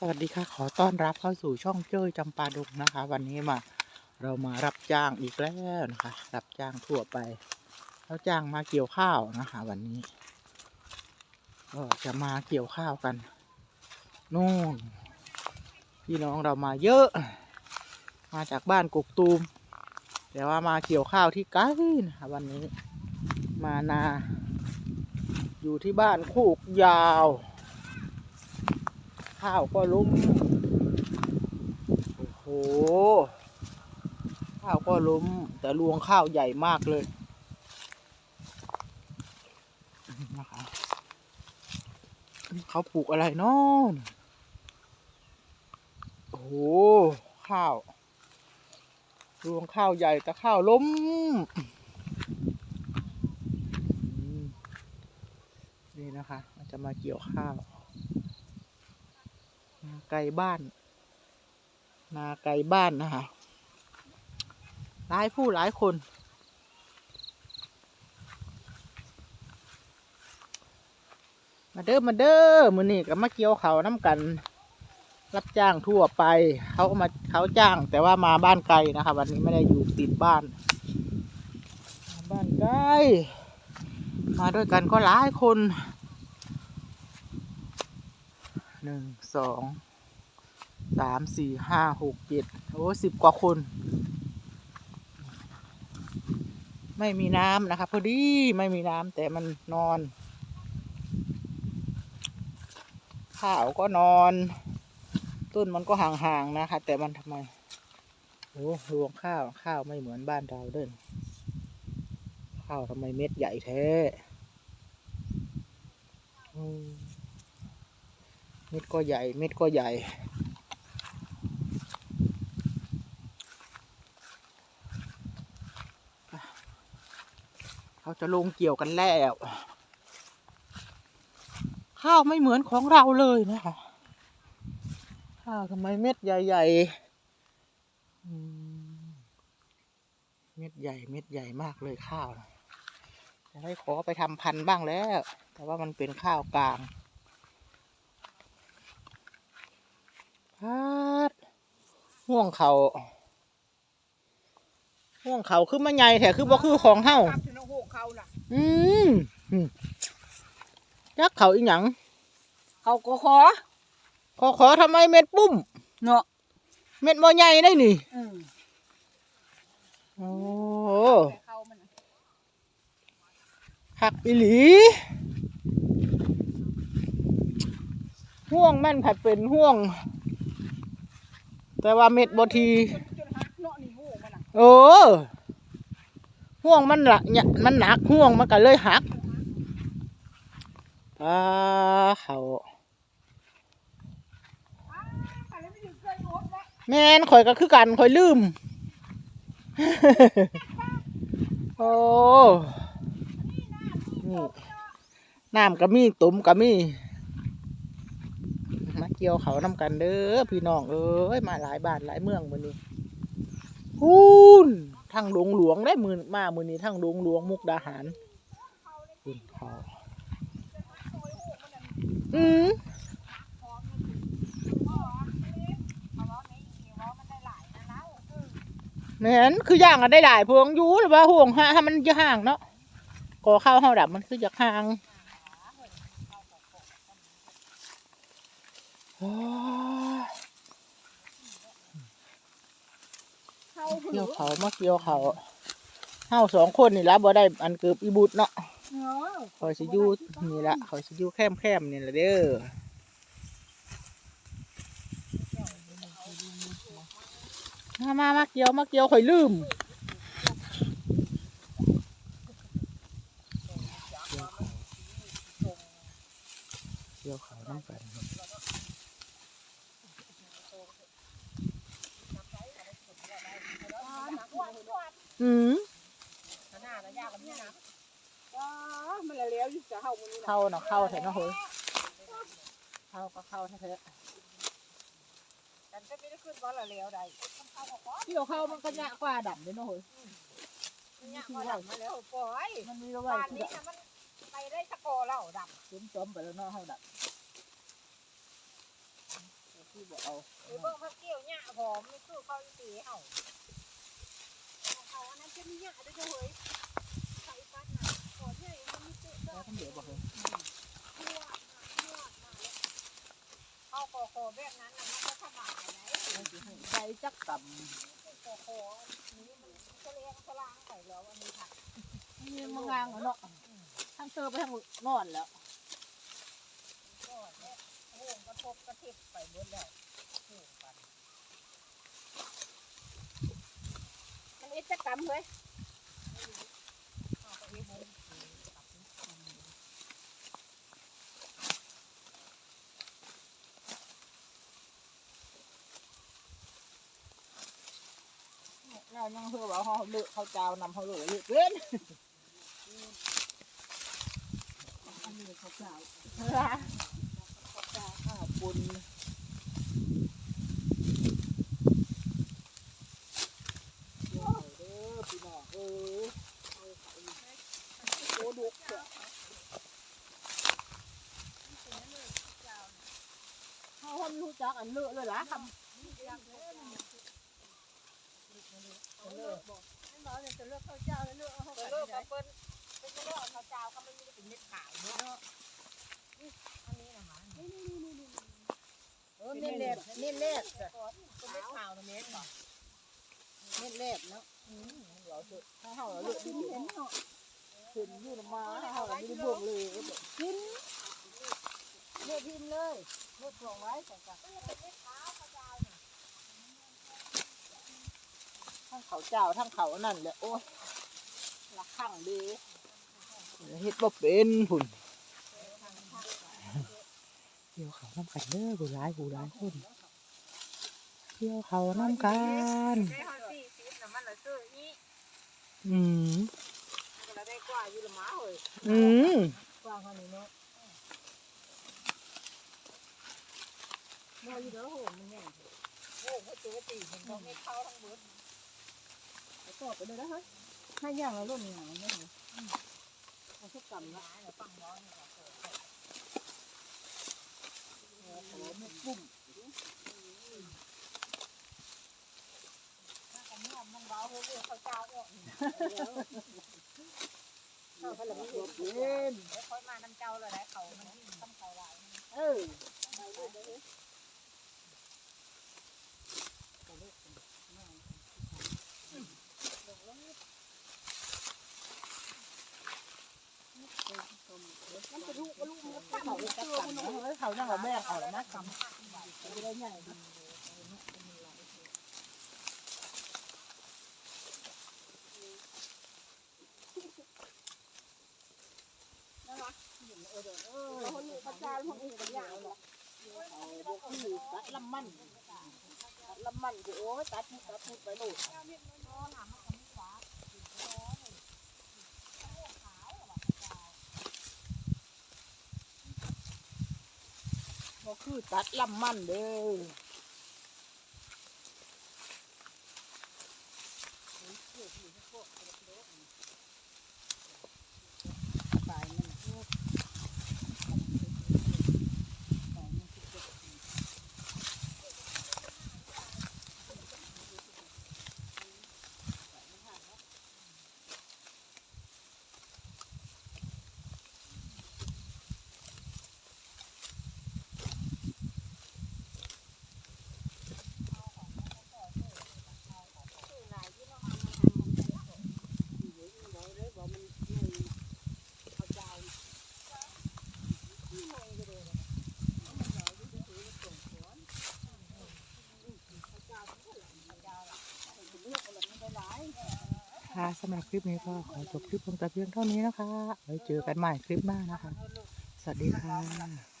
สวัสดีค่ะ ขอต้อนรับเข้าสู่ช่องเจ้ยจำปาดงนะคะ วันนี้มาเรามารับจ้างอีกแล้วนะคะ รับจ้างทั่วไปเขาจ้างมาเกี่ยวข้าวนะคะ วันนี้ ก็จะมาเกี่ยวข้าวกันนู่นพี่น้องเรามาเยอะ มาจากบ้านกกตูมแต่ว่ามาเกี่ยวข้าวที่ไกลนะคะวันนี้ มานา อยู่ที่บ้านโคกยาว ข้าวก็ล้มโอ้โห ข้าวก็ล้ม แต่รวงข้าวใหญ่มากเลยนะคะเขาปลูกอะไรนาะโอ้โห ข้าว รวงข้าวใหญ่แต่ข้าวล้มนี่นะคะมันจะมาเกี่ยวข้าว ไกลบ้าน นาไกลบ้านนะคะหลายผู้หลายคน มาเด้อมาเด้อมือนี่ก็มาเกี่ยวเขาน้ำกัน รับจ้างทั่วไป เขาก็มาเขาจ้าง แต่ว่ามาบ้านไกลนะคะวันนี้ไม่ได้อยู่ติดบ้านาบ้านไกลมาด้วยกันก็หลายคนหนึ่งสอง สามสี่ห้าหกเจ็ดโอ้สิบกว่าคน ไม่มีน้ำนะคะพอดีไม่มีน้ำแต่มันนอน ข้าวก็นอน ต้นมันก็ห่างๆนะคะ แต่มันทำไมโอ้รวงข้าวข้าวไม่เหมือนบ้านเราเด้นข้าวทำไมเม็ดใหญ่แท้เม็ดก็ใหญ่ เม็ดก็ใหญ่ เขาจะลงเกี่ยวกันแล้ว ข้าวไม่เหมือนของเราเลยนะคะ ข้าวทำไมเม็ดใหญ่ๆ เม็ดใหญ่เม็ดใหญ่มากเลยข้าวนะจะได้ขอไปทำพันธุ์บ้างแล้ว แต่ว่ามันเป็นข้าวกลางพัดห่วงเขาห่วงเขาคือมันใหญ่แท้คือบ่คือของเฮา ครับที่น้องโหกเขาน่ะอืมอืมยักเขาอีหยังเขาก็ขอขอขอทำไมเม็ดปุ้ม เนาะเม็ดบ่ใหญ่ได้นี่อืมโอ้แต่เขามันน่ะหักอีหลีห่วงแม่นผัดเป็นห่วง แต่ว่าเม็ดบ่ทีจนจนหักเนาะนี่โหกมันน่ะ เออ ห่วงมันละเนี่ยมันหนักห่วงมันก็เลยหักอ่าเขาอันนี้ไม่คยโหกแม่นข่อยก็คือกันข่อยลืม โอ้นี่น้ำก็มีตุ่มก็มี มาเกี่ยวเขานำกันเด้อพี่น้องเอ้ยมาหลายบ้านหลายเมืองมือนี้ฮูน ทั้งหลวงหลวงได้มือมามือนี้ทั้งหลวงหลวงมุกดาหารคุณเขาอืมแม่นคือย่างกันได้หลายพวงอยู่หรือว่าห่วงฮะให้มันจะห่างเนาะก่อข้าวเฮาดับมันคือจะห่างโอ้ย เขาเกี่ยวเขามาเกี่ยวเขาเฮาสองคนนี่ละบ่ได้อันเกือบอีบุตรเนาะเนาะคอยสิอยู่นี่ละคอยสิอยู่แคมแคมๆนี่ละเด้อมามามาเกี่ยวมาเกี่ยวข่อยลืมเกี่ยวเขาน้ำกัน อืมหน้าน่ะยากกับนี่นะว้ามันละแล้วอยู่จะเฮามันนี่น่ะเข้าเนาะเข้าแท้เนาะเฮ้ยเข้าก็เข้าแท้กันก็ไม่ได้ขึ้นว่าละแล้วใดเขาก็ขอๆเกี่ยวเข้ามันก็ยากกว่าดำเลยเนาะเฮ้ยเนี่ยมาดับมาแล้วปล่อยมันมีระหบ้าว่างนที่นี้ดน่ะมันไปได้สะกอแล้วดับำจมจมไปแล้วเนาะเฮาดำเบ่เอาหรือเบิ่งเขาเกี่ยวหญ้าหอมไม่สู้เขาอีตีเห่า ใหญ่มันมีเตะแล้วมันเดียวบ่เฮ้ยทั่วมาทั่วมาแล้วเอาคอคอแบบนั้นนะมันก็ขมใจจักต่คอคอนี้มันก็เลี้ยงสลางไปแล้วอันนี้ค่ะำนี่มันงางเนาะทั้งเธอไปทั้งนอนแล้วก็เนี่โห่กระทบกระทิบไปเบิดแล้วโห่งกันมัน เอ็ดจะกำเฮ้ยเรายังเพื่อว่าเขาเลือกเขาเจ้านำเขาเลยเลือกเว้นอันนี้าเขาเจ้าข้าวปุ้นเด้อพี่น้องเออโอ้ดุกเด้อ เขาคนรู้จักอันเลือกเลยล่ะคำเลิกบอกให้หมอเนี่ยจะเลือกข้าวเจ้าแล้วเลือกเอาข้าวเลิกเปิ้ลเป็นเลือกข้าวเจ้าก็ไม่ได้เป็นเม็ดขาวเนาะอันนี้นะคะนี่นี่นี่นี่เออเม็ดเล็บเม็ดเล็บเป็นเม็ดขาวนะเม็ดบอกเม็ดเล็บเนาะอืมเราเถอะถ้าเขาเลือกที่เห็นเนาะเห็นอยู่นะมาถ้าเขาไม่ได้บวกเลยกิน เลือกพิมเลยเลือกส่งไว้ใส่กับเป็นเม็ดขาวข้าวเจ้าน่ะทั้งเขาเจ้าทั้งเขานั่นแหละโอ้ยละข้างดีเฮ็ดบ่เป็นพุ่นเกี่ยวเขาน้ำกันเด้อผู้ร้ายผู้ร้ายคนเกี่ยวเขาน้ำกันได้ข้าวสี่สิบน่ะมันละซื้ออีอืม มันก็ได้กว่าอยู่ละหมาเฮ้ยอืมกว่าขนาดนี้เนาะมาอยู่เด้อโหมันเนี่ยโอ้โหเจอตีมันต้องเม็ดขาวทั้งหมดต่อไปเลยนะฮะให้ย่างแล้วรุ่นอย่างนี้เลยเอาทุกกรรมหละมาเนี่ยฟังน้อยนี่ก็เกิดโอ้โหไม่ปุ้มถ้ากันเนี่ยมันเบาเฮ้ยข้าวเจ้าออกเขาก็เลยไม่เย็เห็นนเดี๋ยวค่อยมาน้ำเจ้าเลยนะเขามันต้องเขาหลายเออมันจะลูกก็ลูกมันเขาจะกำนะเขายังเอา แบกเอาแล้วนะกำจะได้ใหญ่ดีเขาคนขาเจ้าของอื่นกันอย่างหรอกเขาบกที่ตัดลำมันตัดลำมันโอ้ยตัดตัดพูดไปลู คือตัดลำมันเด้อ ค่ะสำหรับคลิปนี้ก็ขอจบคลิปลงแต่เพียงเท่านี้นะคะไว้เจอกันใหม่คลิปหน้านะคะ สวัสดีค่ะ